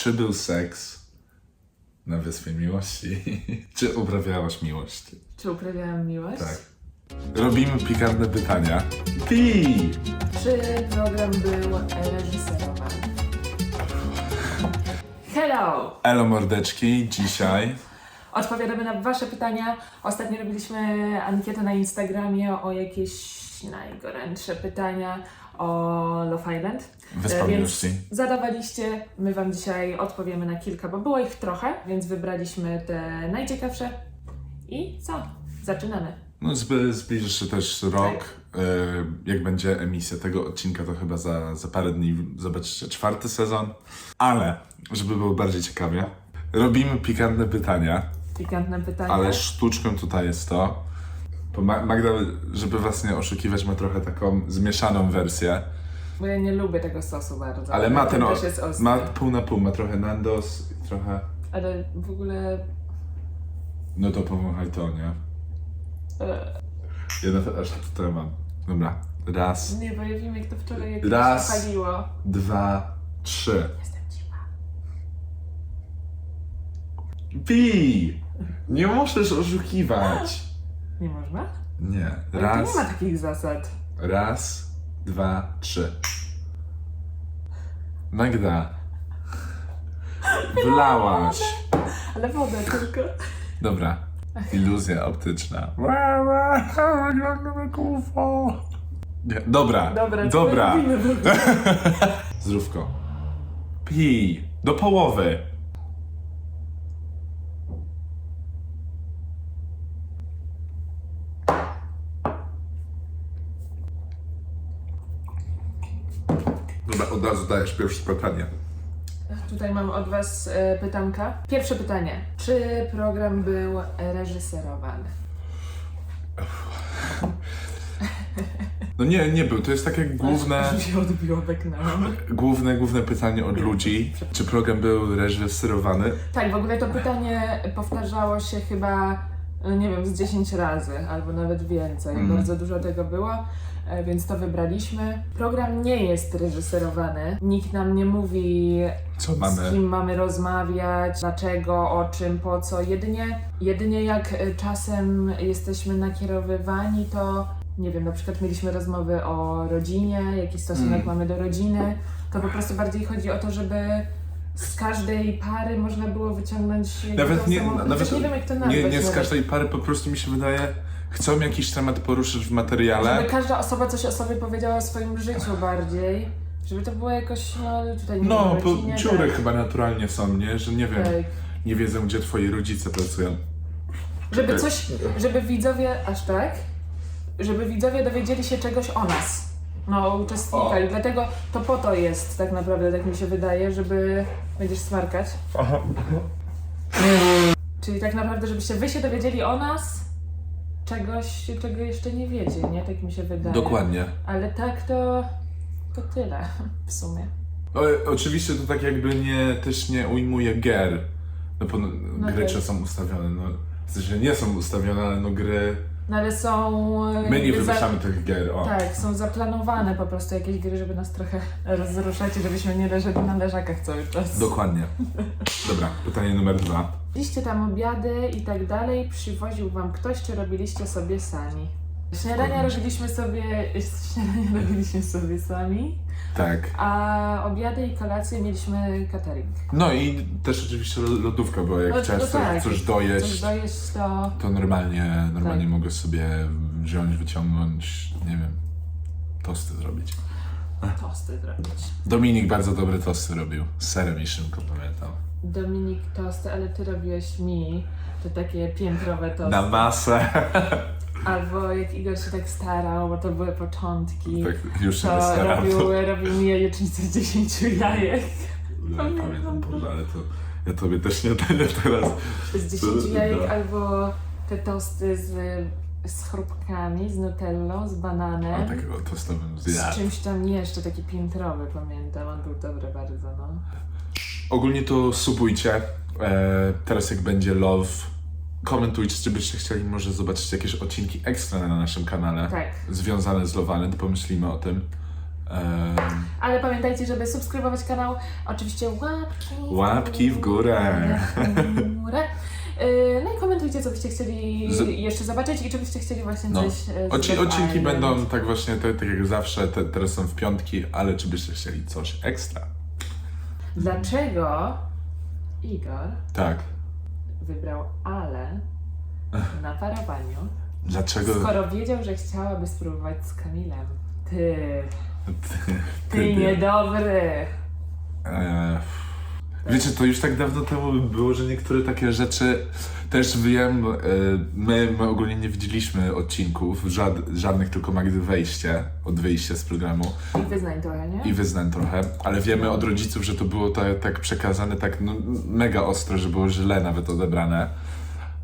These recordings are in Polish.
Czy był seks na Wyspie Miłości? Czy uprawiałaś miłość? Czy uprawiałam miłość? Tak. Robimy pikantne pytania. Pi! Czy program był reżyserowany? Hello! Elo mordeczki, dzisiaj Odpowiadamy na Wasze pytania. Ostatnio robiliśmy ankietę na Instagramie o jakieś najgorętsze pytania o Love Island. Wyspa E, więc zadawaliście, my Wam dzisiaj odpowiemy na kilka, bo było ich trochę, więc wybraliśmy te najciekawsze. I co? Zaczynamy. No zbliży się też rok. E, Jak będzie emisja tego odcinka, to chyba za, za parę dni zobaczycie czwarty sezon. Ale, żeby było bardziej ciekawie, robimy pikantne pytania, Pikantne pytania. ale sztuczką tutaj jest to, bo Ma- Magda, żeby was nie oszukiwać, ma trochę taką zmieszaną wersję, Bo ja nie lubię tego sosu bardzo. ale ma ten, on o, też jest ostry. ma pół na pół, ma trochę Nandos i trochę, Ale w ogóle... no to powąchaj to, nie? E, Ja nawet aż tutaj mam. Dobra, raz, nie, bo ja wiem jak to wczoraj jak Raz. się paliło. dwa, trzy. Jestem dziwa. Pi! Nie możesz oszukiwać. Nie można? Nie. Ale Raz, tu nie ma takich zasad. raz, dwa, trzy. Magda. Wlałaś. Ale wodę tylko. Dobra. Iluzja optyczna. Nie, Dobra, Dobra, co dobra. robimy w ogóle? Zdrówko. Pi. Do połowy. Dobra, od razu dajesz pierwsze pytanie. Tutaj mam od Was e, pytanka. Pierwsze pytanie. Czy program był reżyserowany? No nie, nie był. To jest takie główne, Aż mi się odbiło beknęłam. główne, główne pytanie od ludzi. Czy program był reżyserowany? Tak, w ogóle to pytanie powtarzało się chyba, e, nie wiem, z 10 razy, albo nawet więcej. Mhm. Bardzo dużo tego było, więc to wybraliśmy. Program nie jest reżyserowany. Nikt nam nie mówi, Co z mamy? kim mamy rozmawiać, dlaczego, o czym, po co. Jedynie, jedynie jak e, czasem jesteśmy nakierowywani, to nie wiem, na przykład mieliśmy rozmowy o rodzinie, jaki stosunek Mm. mamy do rodziny, to po prostu bardziej chodzi o to, żeby z każdej pary można było wyciągnąć Nawet nie, samą, nawet chociaż nie wiem jak to nazwać. nie, nie z nawet. każdej pary, po prostu mi się wydaje, chcą jakiś temat poruszyć w materiale. Żeby każda osoba coś o sobie powiedziała o swoim życiu bardziej. Żeby to było jakoś, no tutaj nie No, wiem, rodzinie, dziury tak. chyba naturalnie są, nie? Że nie wiem, Tak. nie wiedzą, gdzie twoi rodzice pracują. Żeby coś, żeby widzowie, aż tak, żeby widzowie dowiedzieli się czegoś o nas, no o uczestnikach. I dlatego to po to jest tak naprawdę, tak mi się wydaje, żeby będziesz smarkać. Czyli tak naprawdę, żebyście wy się dowiedzieli o nas czegoś, czego jeszcze nie wiecie, nie? Tak mi się wydaje. Dokładnie. Ale tak to, to tyle w sumie. O, oczywiście to tak jakby nie, też nie ujmuje gier. No, bo, No gry tak. czy są ustawione, no. W sensie nie są ustawione, ale no gry... No ale są... My nie jakby za- wymyślamy tych gier, o. Tak, są zaplanowane po prostu jakieś gry, żeby nas trochę rozruszać i żebyśmy nie leżeli na leżakach cały czas. Dokładnie. Dobra, pytanie numer dwa. Jedliście tam obiady i tak dalej, przywoził wam ktoś, czy robiliście sobie sami? Śniadania robiliśmy sobie, śniadania robiliśmy sobie sami, Tak. a obiady i kolacje mieliśmy catering. No i też oczywiście lo- lodówka była, jak No, chciałeś no coś, tak, coś Coś dojeść, dojeść to... to normalnie, normalnie Tak. mogę sobie wziąć, wyciągnąć, nie wiem, tosty zrobić. Tosty zrobić. Dominik bardzo dobre tosty robił, z serem i szynką, pamiętam. Dominik tosty, ale ty robiłeś mi te takie piętrowe tosty. Na masę. Albo jak Igor się tak starał, bo to były początki. tak, już się To robił, robił mi jajecznicę z 10 jajek. No, pamiętam, Boże, ale to ja tobie też nie daję teraz. Z 10 jajek No. albo te tosty z, z chrupkami, z nutellą, z A bananem. takiego tosta bym Z zjadł. czymś tam jeszcze, taki piętrowy pamiętam, on był dobry bardzo, no. Ogólnie to subujcie. E, teraz jak będzie love, komentujcie, czy byście chcieli może zobaczyć jakieś odcinki ekstra na naszym kanale. Tak. Związane z Love Island, pomyślimy o tym. Em, Ale pamiętajcie, żeby subskrybować kanał. Oczywiście łapki. Łapki w górę. W górę. Yy, No i komentujcie, co byście chcieli Z- jeszcze zobaczyć i czy byście chcieli właśnie No. coś z Odci- Love odcinki Island. będą tak właśnie, te, tak jak zawsze, te, teraz są w piątki, ale czy byście chcieli coś ekstra? Dlaczego Igor Tak. wybrał Ale na parowaniu, Dlaczego? skoro wiedział, że chciałaby spróbować z Kamilem? Ty, Ty, ty niedobry. Eee, Wiecie, to już tak dawno temu było, że niektóre takie rzeczy też wiem, e, my, my ogólnie nie widzieliśmy odcinków, żad, żadnych, tylko Magdy wejście, od wyjścia z programu I wyznań trochę, nie? i wyznań trochę, ale wiemy od rodziców, że to było ta, tak przekazane tak no, mega ostro, że było źle nawet odebrane.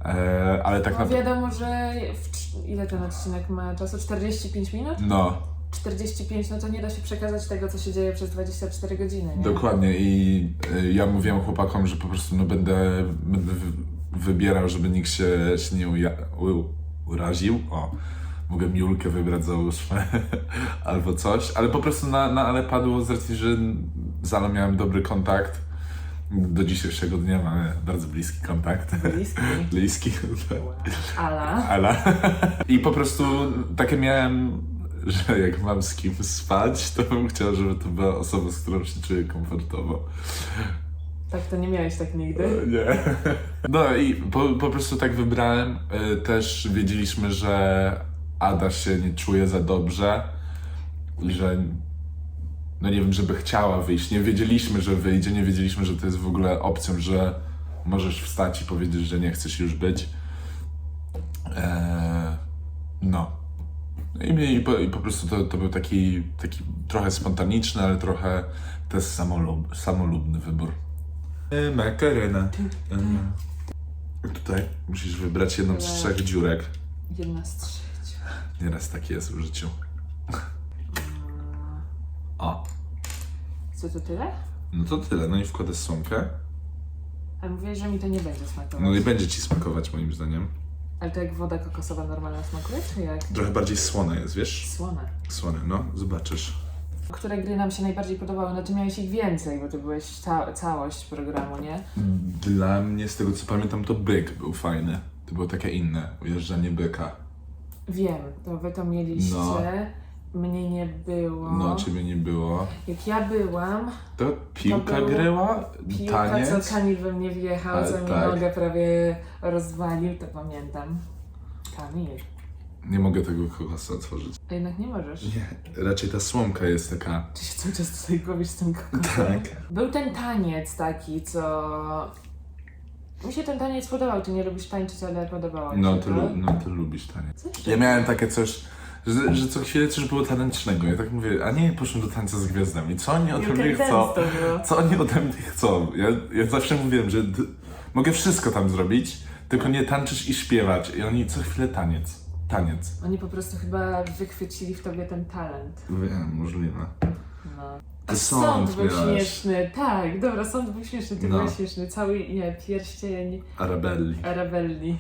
E, ale tak No naprawdę, wiadomo, że w, ile ten odcinek ma czasu? 45 minut? no, 45, no to nie da się przekazać tego, co się dzieje przez 24 godziny, nie? Dokładnie i y, ja mówiłem chłopakom, że po prostu no, będę, będę wy- wybierał, żeby nikt się, się nie uja, u, uraził. O, mogę Miulkę wybrać załóżmy, albo coś, ale po prostu na, na ale padło z racji, że z Alą miałem dobry kontakt. Do dzisiejszego dnia mamy bardzo bliski kontakt. Bliski. bliski. Ala. Ale. I po prostu takie miałem, że jak mam z kim spać, to bym chciał, żeby to była osoba, z którą się czuję komfortowo. Tak to nie miałeś tak nigdy? Nie. No i po, po prostu tak wybrałem. Y, Też wiedzieliśmy, że Ada się nie czuje za dobrze i że no nie wiem, żeby chciała wyjść. Nie wiedzieliśmy, że wyjdzie, nie wiedzieliśmy, że to jest w ogóle opcją, że możesz wstać i powiedzieć, że nie chcesz już być. Eee, no. I, i, po, I po prostu to, to był taki, taki trochę spontaniczny, ale trochę też samolub, samolubny wybór. E, Makarena. E, Tutaj musisz wybrać jedną z trzech dziurek. Jedna z trzech. Nieraz tak jest w życiu. O, Co to tyle? no to tyle. No i wkładasz słomkę. Ale mówiłeś, że mi to nie będzie smakować. No i będzie ci smakować moim zdaniem. Ale to jak woda kokosowa normalna smakuje, czy jak? Trochę bardziej słone jest, wiesz? Słone. Słone, no, zobaczysz. Które gry nam się najbardziej podobały? No ty miałeś ich więcej, bo ty byłeś ca- całość programu, nie? Dla mnie, z tego co pamiętam, to byk był fajny. To było takie inne, ujeżdżanie byka. Wiem, to wy to mieliście. No. Mnie nie było. No, ciebie nie było. Jak ja byłam, To piłka było gryła? piłka, Taniec? co Kamil we mnie wjechał, Ale co mi tak. nogę prawie rozwalił, to pamiętam. Kamil. Nie mogę tego kokosa otworzyć. A jednak nie możesz. Nie, raczej ta słomka jest taka... Czy się cały czas tutaj gubisz z tym kokosem? Tak. Był ten taniec taki, co... Mi się ten taniec podobał, ty nie lubisz tańczyć, ale podobało mi No, się ty, lu- no, ty lubisz taniec. Co jeszcze? Ja miałem takie coś, że, że co chwilę coś było tanecznego. Ja tak mówię, a nie, poszłem do tańca z gwiazdami. Co oni ode mnie chcą? Co oni ode mnie chcą? Ja, ja zawsze mówiłem, że mogę wszystko tam zrobić, tylko nie tańczyć i śpiewać. I oni co chwilę taniec. Taniec. Oni po prostu chyba wychwycili w tobie ten talent. Wiem, możliwe. No. Ty Sąd sąd był miałeś. śmieszny, tak, dobra, sąd był śmieszny, ty No. byłeś śmieszny. Cały, nie, pierścień Arabelli. Arabelli.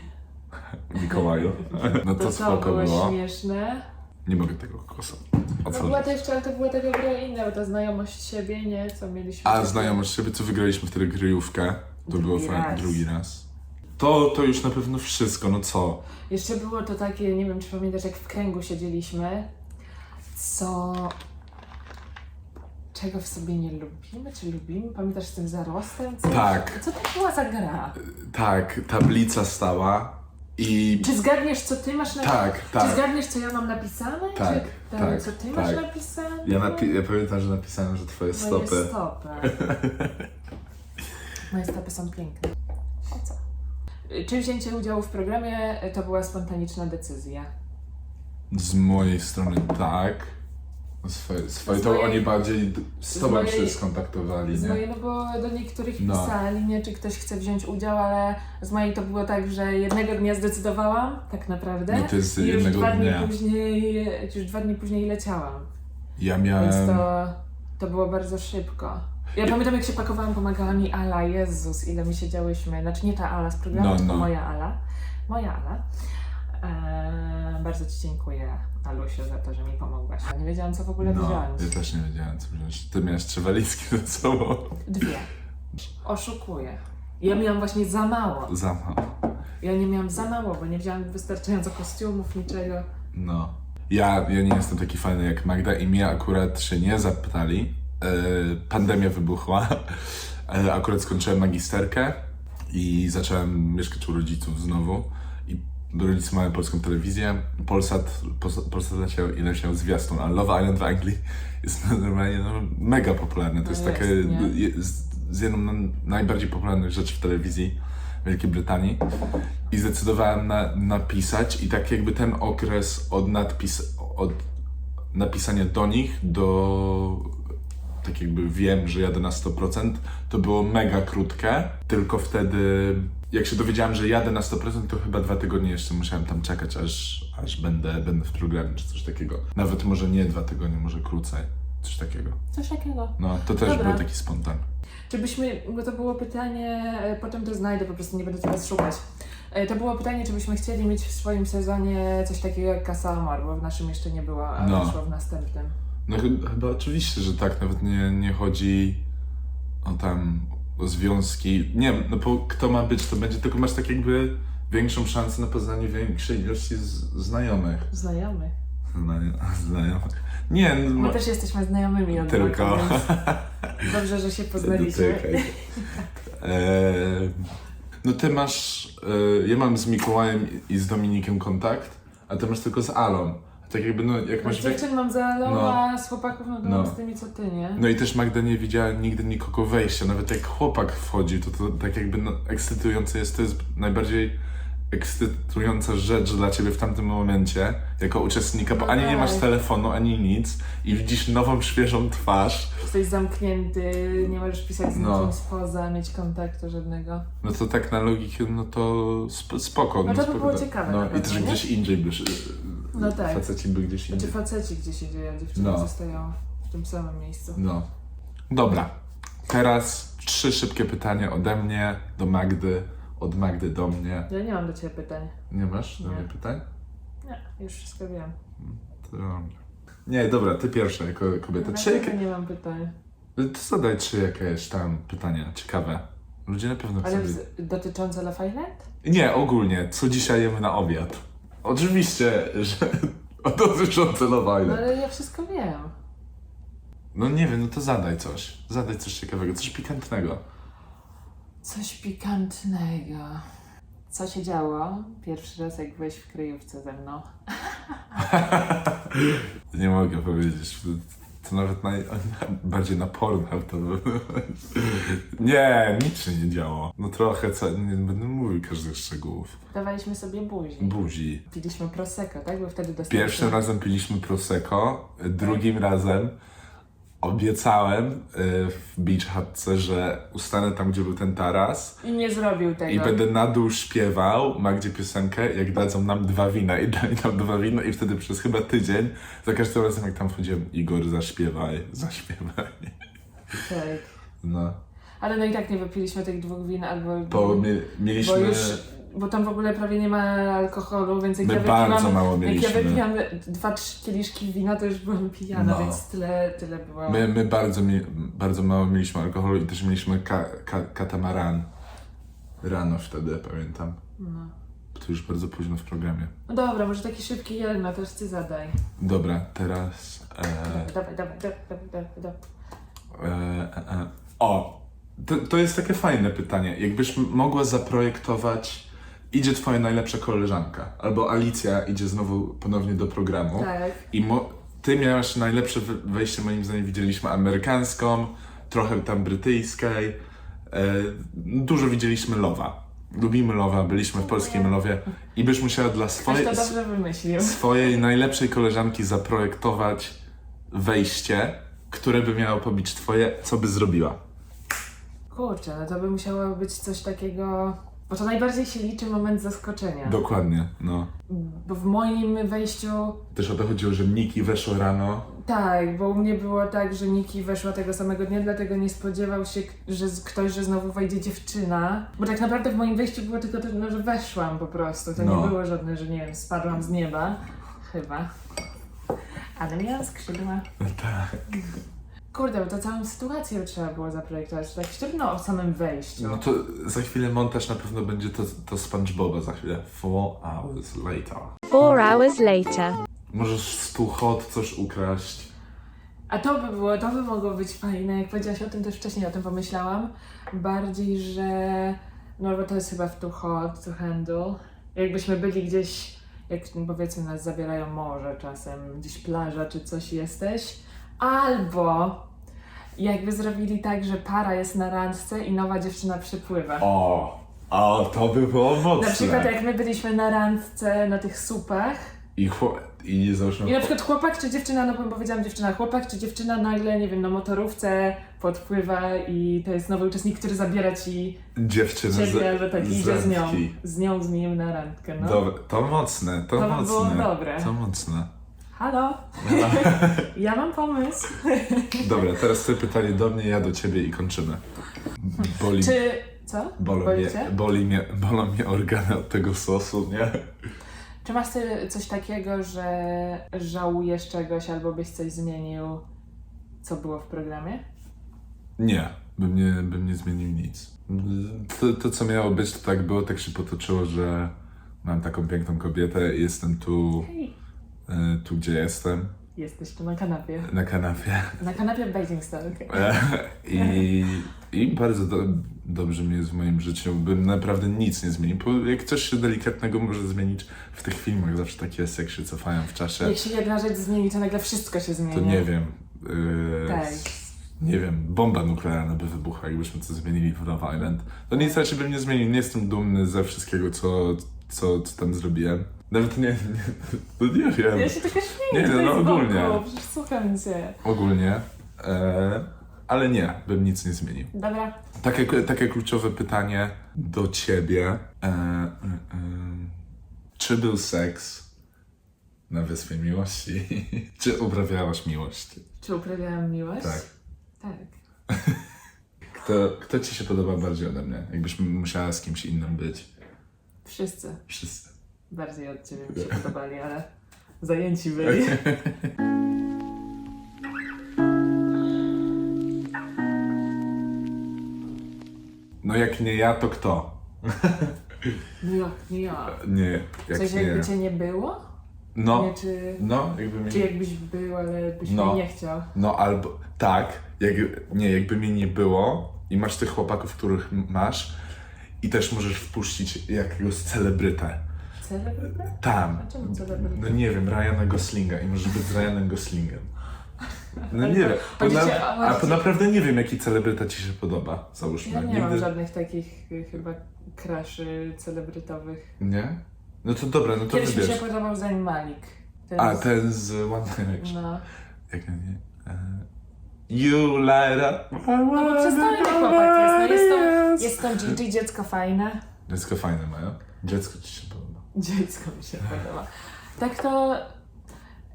Mikołaju. No to, To spoko było było. śmieszne? Nie mogę tego kokosa No była jeszcze, ale to była taka gra inna, bo ta znajomość siebie, nie? Co mieliśmy. A takie- znajomość siebie, co wygraliśmy wtedy kryjówkę. To Drugi było fajne. raz. Drugi raz. To, to już na pewno wszystko, no co? Jeszcze było to takie, nie wiem czy pamiętasz, jak w kręgu siedzieliśmy, co... Czego w sobie nie lubimy, czy lubimy? Pamiętasz z tym zarostem? Co, Tak. Co to była za gra? Tak, tablica stała i... Czy zgadniesz, co ty masz napisane? Tak, Czy tak. zgadniesz, co ja mam napisane? Tak, czy tak, co ty tak. masz napisane? Ja, napi- ja pamiętam, że napisałem, że twoje Moje stopy. stopy. Moje stopy są piękne. O co? Czy wzięcie udziału w programie to była spontaniczna decyzja? Z mojej strony tak. Swoje, swoje Z to oni bardziej z tobą mojej- się skontaktowali, Z nie? mojej, no bo do niektórych No. pisali, nie, czy ktoś chce wziąć udział, ale z mojej to było tak, że jednego dnia zdecydowałam, tak naprawdę. No to jest I już jednego dwa dnia. dni później, już dwa dni później leciałam. Ja Więc miałem... to, to było bardzo szybko. Ja pamiętam jak się pakowałam, pomagała mi Ala, Jezus, ile my siedziałyśmy. Znaczy nie ta Ala z programu, No, tylko no. moja Ala. Moja Ala. Eee, bardzo Ci dziękuję, Alusiu, za to, że mi pomogłaś. Nie wiedziałam, co w ogóle No, wziąć. ja też nie wiedziałem co wziąć. Ty miałeś trzy walizki ze sobą. Dwie. Oszukuję. Ja miałam właśnie za mało. Za mało. Ja nie miałam za mało, bo nie wzięłam wystarczająco kostiumów, niczego. No. Ja, ja nie jestem taki fajny jak Magda i mnie akurat się nie zapytali. E, pandemia wybuchła. E, akurat skończyłem magisterkę i zacząłem mieszkać u rodziców znowu. Rodzice mają polską telewizję. Polsat, Polsat leciał i leciał zwiastun, a Love Island w Anglii jest normalnie no, mega popularne. To No jest jest, takie z, jedną z najbardziej popularnych rzeczy w telewizji Wielkiej Brytanii. I zdecydowałem na, napisać i tak jakby ten okres od, nadpis, od napisania do nich do tak jakby wiem, że jadę na 100%, to było mega krótkie, tylko wtedy jak się dowiedziałem, że jadę na 100%, to chyba dwa tygodnie jeszcze musiałem tam czekać, aż, aż będę, będę w programie, czy coś takiego. Nawet może nie dwa tygodnie, może krócej, coś takiego. Coś takiego. No, to też Dobra. był taki spontan. Czy byśmy, bo to było pytanie, e, potem to znajdę, po prostu nie będę teraz szukać. E, To było pytanie, czy byśmy chcieli mieć w swoim sezonie coś takiego jak Casa Amor, bo w naszym jeszcze nie było, a No. wyszło w następnym. No chy- chyba oczywiście, że tak, nawet nie, nie chodzi o tam związki. Nie wiem, no bo kto ma być, to będzie, tylko masz tak jakby większą szansę na poznanie większej ilości znajomych. Znajomy. Znajo- znajomych. Nie, no, My też jesteśmy znajomymi od tylko. roku, dobrze, że się poznaliśmy. Eee, no ty masz, e, ja mam z Mikołajem i z Dominikiem kontakt, a ty masz tylko z Alą. Tak jakby, no jak masz... dziewczyn mam za Loa, z chłopaków no to No. mam z tymi co ty, nie? No i też Magda nie widziała nigdy nikogo wejścia. Nawet jak chłopak wchodzi, to to tak jakby no, ekscytujące jest. To jest najbardziej ekscytująca rzecz dla ciebie w tamtym momencie, jako uczestnika, bo No ani nie masz telefonu, ani nic i widzisz nową, świeżą twarz. Jesteś zamknięty, nie możesz pisać z No. nikim spoza, mieć kontaktu żadnego. No to tak na logikę, no to sp- spoko. No to by było tak. ciekawe No i też gdzieś indziej by No tak. Faceci by gdzieś Znaczy indziej. faceci gdzieś idzie, a dziewczyny No. zostają w tym samym miejscu. No. Dobra. Teraz trzy szybkie pytania ode mnie do Magdy, od Magdy do mnie. Ja nie mam do Ciebie pytań. Nie masz do Nie. mnie pytań? Nie, już wszystko wiem. To... Nie, dobra, ty pierwsza jako kobieta. Trzy jakie... nie mam pytań. Ty zadaj trzy jakieś tam pytania ciekawe. Ludzie na pewno chcą Ale wiedzieć. z- dotyczące Island? Nie, ogólnie, co dzisiaj jemy na obiad? Oczywiście, że dotyczące Love No Island. ale ja wszystko wiem. No nie wiem, no to zadaj coś. Zadaj coś ciekawego, coś pikantnego. Coś pikantnego. Co się działo pierwszy raz, jak byłeś w kryjówce ze mną? Nie mogę powiedzieć. To nawet naj... bardziej na Pornhub to by... Nie, nic się nie działo. No trochę, co... nie będę mówił każdych szczegółów. Dawaliśmy sobie buzi. Buzi. Piliśmy prosecco, tak? Bo wtedy dostaliśmy... Pierwszym razem piliśmy Prosecco, drugim razem obiecałem y, w Beach Hutce, że ustanę tam, gdzie był ten taras I nie zrobił tego. i będę na dół śpiewał Magdzie piosenkę, jak dadzą nam dwa wina i dali nam dwa wina i wtedy przez chyba tydzień za każdym razem jak tam wchodziłem Igor zaśpiewaj, zaśpiewaj. Tak. No, Ale no i tak nie wypiliśmy tych dwóch win, albo... bo my, mieliśmy... Bo już... Bo tam w ogóle prawie nie ma alkoholu, więc jak My ja wypiłam... bardzo mało Jak mieliśmy. ja wypiłam dwa, trzy kieliszki wina, to już byłam pijana, No. więc tyle, tyle było. My, my bardzo, mi, bardzo mało mieliśmy alkoholu i też mieliśmy ka, ka, katamaran rano wtedy, pamiętam. No. To już bardzo późno w programie. no dobra, może taki szybki jeden, a teraz ty zadaj. Dobra, teraz... E, Dawaj, dawaj, dawaj, dawaj, dawaj, dawaj. e, e, e. O! To, to jest takie fajne pytanie. Jakbyś m- mogła zaprojektować... Idzie twoja najlepsza koleżanka, albo Alicja idzie znowu ponownie do programu. Tak. I mo- ty miałaś najlepsze wejście, moim zdaniem widzieliśmy amerykańską, trochę tam brytyjskiej. E, dużo widzieliśmy Lowa. Lubimy Lowa, byliśmy w polskim Lowie i byś musiała dla Ktoś swojej, to dobrze wymyślił. swojej najlepszej koleżanki zaprojektować wejście, które by miało pobić twoje, co by zrobiła? Kurczę, no to by musiało być coś takiego Bo to najbardziej się liczy moment zaskoczenia. Dokładnie, no. Bo w moim wejściu Też o to chodziło, że Niki weszło rano. Tak, bo u mnie było tak, że Niki weszła tego samego dnia, dlatego nie spodziewał się, że ktoś, że znowu wejdzie dziewczyna. Bo tak naprawdę w moim wejściu było tylko to, no, że weszłam po prostu. To No. nie było żadne, że nie wiem, spadłam z nieba. Chyba. Ale miałam skrzydła. Tak. Kurde, bo to całą sytuację trzeba było zaprojektować. Tak sztywno o samym wejściu. No to za chwilę montaż na pewno będzie to, to SpongeBoba za chwilę. Four hours later. Four hours later. Możesz z tu hot coś ukraść. A to by było, to by mogło być fajne. Jak powiedziałaś o tym, też wcześniej o tym pomyślałam. Bardziej, że no bo to jest chyba w too hot to handle. Jakbyśmy byli gdzieś, jak powiedzmy nas zabierają morze czasem, gdzieś plaża czy coś jesteś. Albo jakby zrobili tak, że para jest na randce i nowa dziewczyna przypływa. O, o, to by było mocne. Na przykład jak my byliśmy na randce na tych supach I, i załóżmy... i na przykład chłopak czy dziewczyna, no bo powiedziałam dziewczyna, chłopak czy dziewczyna nagle, nie wiem, na motorówce podpływa i to jest nowy uczestnik, który zabiera ci Dziewczyny ciebie, albo tak idzie z nią, z nią, z nim na randkę, no. Dobre, to mocne, to, To by mocne. było dobre. To mocne. Halo? ja mam pomysł. Dobra, teraz to pytanie do mnie, ja do ciebie i kończymy. Boli, Czy, co? bolą, mnie, boli mnie, bolą mnie organy od tego sosu, nie? Czy masz ty coś takiego, że żałujesz czegoś albo byś coś zmienił, co było w programie? Nie, bym nie, bym nie zmienił nic. To, to, co miało być, to tak było, tak się potoczyło, że mam taką piękną kobietę i jestem tu, Hej, tu gdzie jestem, jesteś tu na kanapie. na kanapie. Na kanapie Basingstoke. E, I, i bardzo do, dobrze mi jest w moim życiu. Bym naprawdę nic nie zmienił. Bo jak coś się delikatnego może zmienić w tych filmach, zawsze tak jest, jak się cofają w czasie, Jak się jedna rzecz zmieni, to nagle wszystko się zmieni. to nie wiem. y, Tak. Nie wiem, bomba nuklearna by wybuchła, jakbyśmy to zmienili w Love Island. To nic raczej bym nie zmienił. Nie jestem dumny ze wszystkiego, co, co, co tam zrobiłem. Nawet nie, nie, nie wiem. Ja się tylko śmieję Nie, no, no, boku, ogólnie. przecież słucham cię. Ogólnie. E, ale nie, bym nic nie zmienił. Dobra, Takie, takie kluczowe pytanie do ciebie. E, e, e, czy był seks na Wyspie Miłości? czy uprawiałaś miłość? czy uprawiałam miłość? Tak. Tak. Kto, kto ci się podoba bardziej ode mnie? Jakbyś musiała z kimś innym być? Wszyscy Wszyscy. Bardziej od ciebie mi się podobali, ale zajęci byli. No jak nie ja, to kto? No jak, nie ja. Nie, jak Coś nie jakby ja. cię nie było? No, Nie, czy, no, jakby mnie... czy jakbyś był, ale byś No. mnie nie chciał? No albo tak, jak, nie, jakby mnie nie było i masz tych chłopaków, których masz i też możesz wpuścić jakiegoś celebrytę. Celebrytę? Tam. A czemu celebrytę? No nie wiem, Ryana Goslinga i możesz być z Ryanem Goslingiem. No nie wiem, bo na, a po naprawdę nie wiem, jaki celebryta ci się podoba, załóżmy. Ja nie mam żadnych takich y, chyba kraszy celebrytowych. Nie? No to dobra, no to Kiedyś mi wybierz. się podobał Zayn Malik. Ten A, z- ten z One Direction. No. Jak nie? E, You light up my No bo przystojny chłopak jest. No jest to, jest to Gigi, dziecko fajne. Dziecko fajne mają. Dziecko ci się podoba. Dziecko mi się podoba. Tak to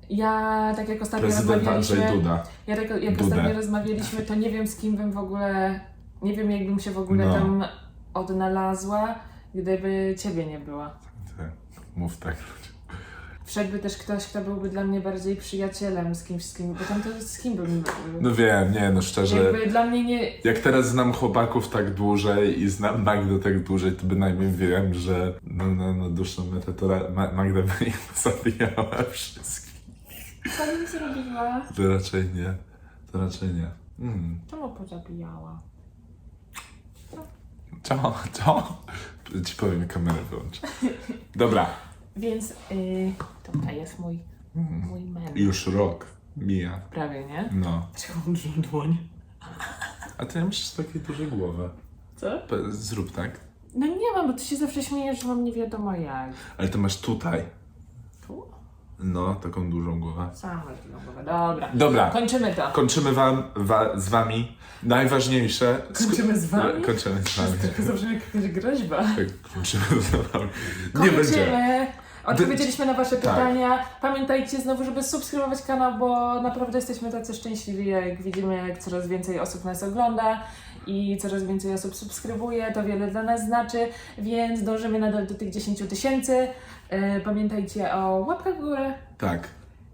ja, tak jak ostatnio Prezydent Andrzej rozmawialiśmy, Duda. ja tak jak Dudę. ostatnio rozmawialiśmy, to nie wiem z kim bym w ogóle, nie wiem jakbym się w ogóle No. tam odnalazła, gdyby ciebie nie było. Tak, Mów tak. Wszedłby też ktoś, kto byłby dla mnie bardziej przyjacielem z kimś, z kim, bo tam to z kim bym No wiem, nie no szczerze. Jakby dla mnie nie, Jak teraz znam chłopaków tak dłużej i znam Magdę tak dłużej, to bynajmniej wiem, że no, no, no dłuższą metę to Ma- Magda by ich zabijała wszystkich. co bym zrobiła? To raczej nie. To raczej nie. Mm. Czemu pozabijała? Co? Co? Ci powiem, kamerę wyłącz. Dobra. Więc yy, tutaj jest mój, mój men. Już rok mija. Prawie, nie? No. Trzymam dużą dłoń. A ty masz takie duże głowy. Co? Pe- Zrób tak. No nie mam, bo ty się zawsze śmiejesz, że mam nie wiadomo jak. Ale to masz tutaj. Tu? No, taką dużą głowę. Sama masz dużą głowę. Dobra. Dobra, Kończymy to. kończymy wam, wa, z wami najważniejsze... Kończymy z wami? Kończymy z wami. To zabrzmi jak jakaś groźba. Tak, kończymy z wami. Nie będzie. Kończymy. Odpowiedzieliśmy na Wasze Tak. pytania. Pamiętajcie znowu, żeby subskrybować kanał, bo naprawdę jesteśmy tacy szczęśliwi, jak widzimy, jak coraz więcej osób nas ogląda i coraz więcej osób subskrybuje. To wiele dla nas znaczy, więc dążymy nadal do tych 10 tysięcy. E, Pamiętajcie o łapkach w górę, Tak.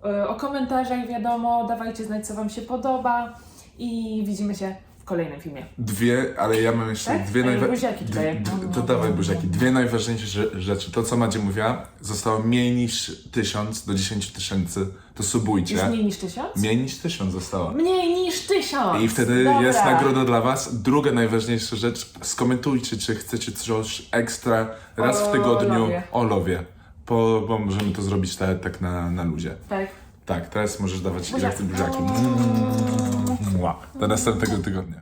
e, o komentarzach, wiadomo, dawajcie znać, co Wam się podoba i widzimy się kolejnym filmie. Dwie, ale ja mam jeszcze Tak? dwie A najważniejsze. buziaki daję. To dawaj buziaki. Dwie najważniejsze rze- rzeczy. To, co Madzie mówiła, zostało mniej niż tysiąc do 10 tysięcy. To subujcie. Jest mniej niż tysiąc? Mniej niż tysiąc zostało. Mniej niż tysiąc! I wtedy Dobra. jest nagroda dla Was. Druga najważniejsza rzecz, skomentujcie, czy chcecie coś ekstra raz w O tygodniu lowie. o lowie. Po, bo możemy to zrobić tak, tak na, na luzie. Tak. Tak, teraz możesz dawać Buziaki. jak buziaki. Mua. Do następnego tygodnia.